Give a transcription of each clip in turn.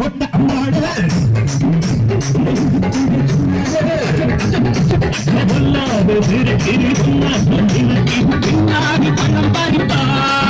கொண்டாட சொல்லாத பின்னாடி பணம் பறிப்பார்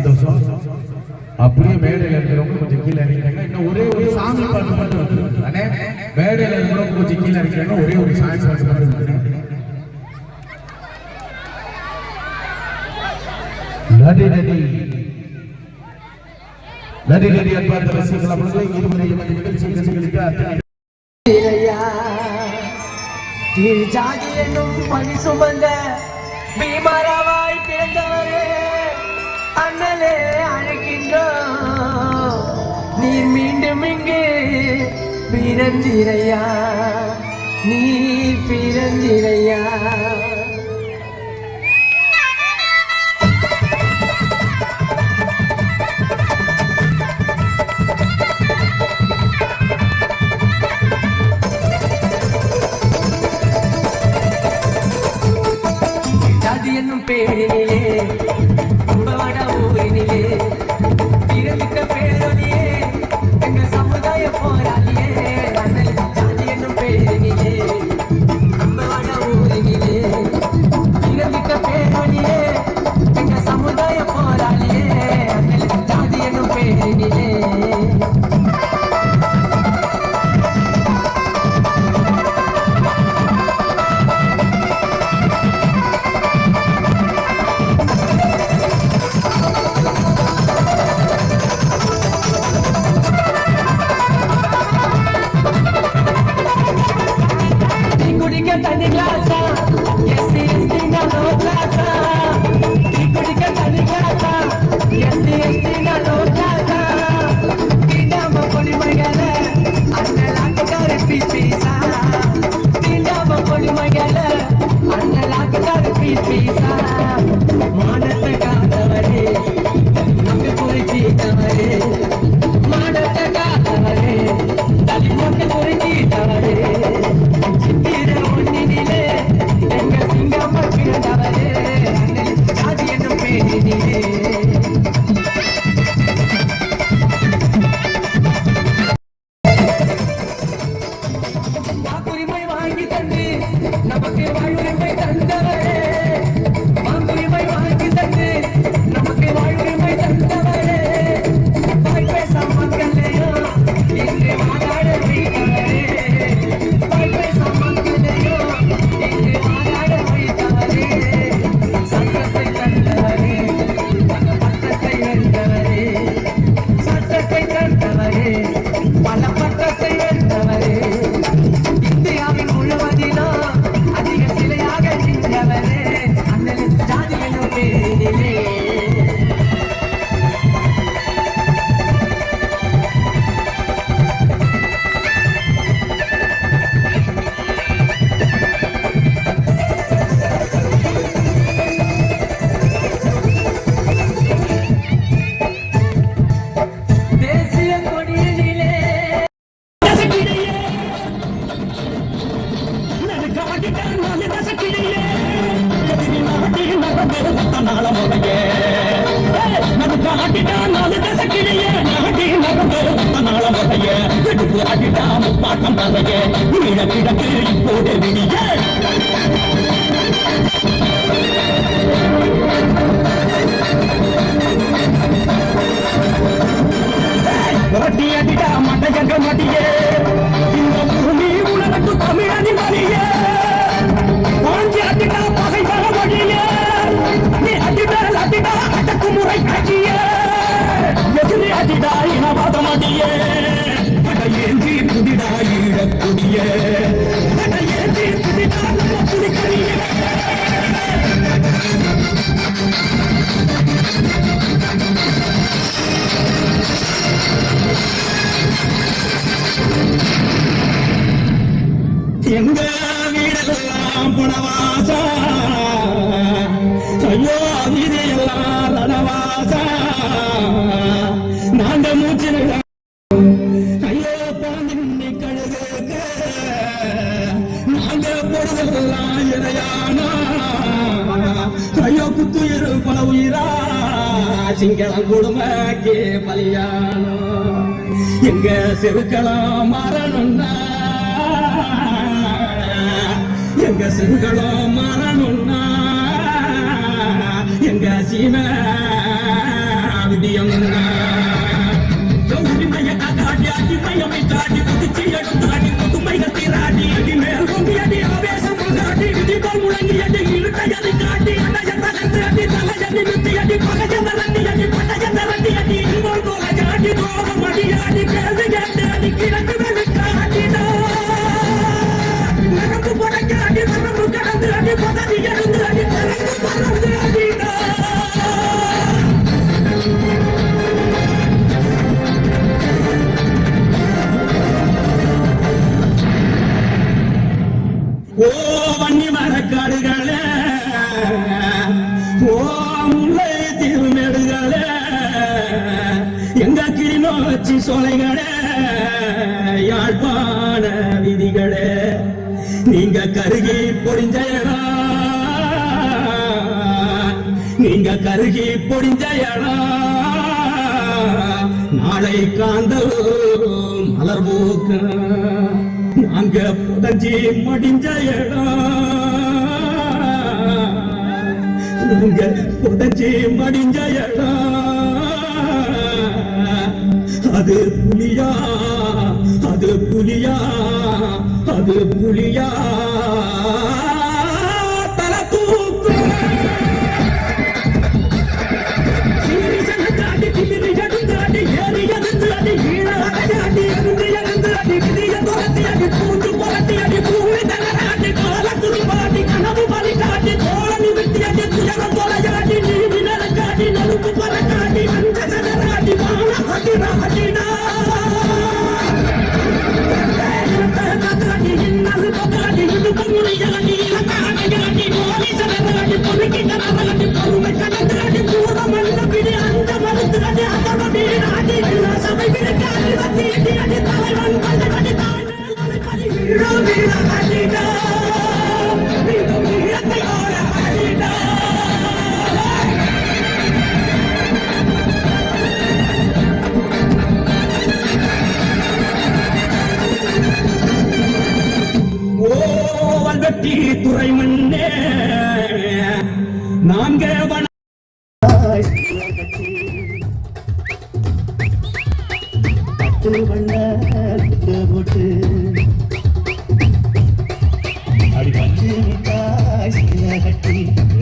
ಪ್ರತಿ ಬೇಡೆಯಲ್ಲಿ கொஞ்சம் கீழே இறங்கிட்டாங்க ஒரே ஒரு சாமி பாட்டு மட்டும் வந்து அண்ணே மேடையில் இருக்கிறவங்க கொஞ்சம் கீழே இறங்கிட்டாங்க ஒரே ஒரு சாமி பாட்டு மட்டும் வந்து நதி நதி நதி நதி அன்பார்ந்த ரசிகர்கள் அவர்களை இருவரை எமது நிகழ்ச்சியில் ரசிகளுக்கு திரு ஜாதி என்னும் பணி சுமந்த பீமரா பிறந்திரையா நீ பிறந்திரையா என்னும் பேரிலே வந்தவையே கிழக்கிழக்கு இப்போ செருக்கலாம் மரணம்னா எங்க செருக்கலாம் மரணம்னா எங்க சீனா விடியம் உரிமையை காட்டி அடிமையை தாண்டி புதுச்சி எடுத்தாடி புதுமைகள் திராடி அடி மேலும் தீவு மேடுகால எங்க கிளிநோச்சி சோலைகட யாழ்ப்பாண விதிகள நீங்க கருகி பொடிஞ்ச நீங்க கருகி பொடிஞ்ச நாளை காந்த மலர் போக்க நாங்க புதஞ்சி மடிஞ்ச இடம். உங்க புதைச்சி மடிஞ்ச அது புலியா அது புலியா அது புலியா. பட்டு வண்ண போட்டு அடி பஞ்சு மிட்டாய் சீல கொண்டு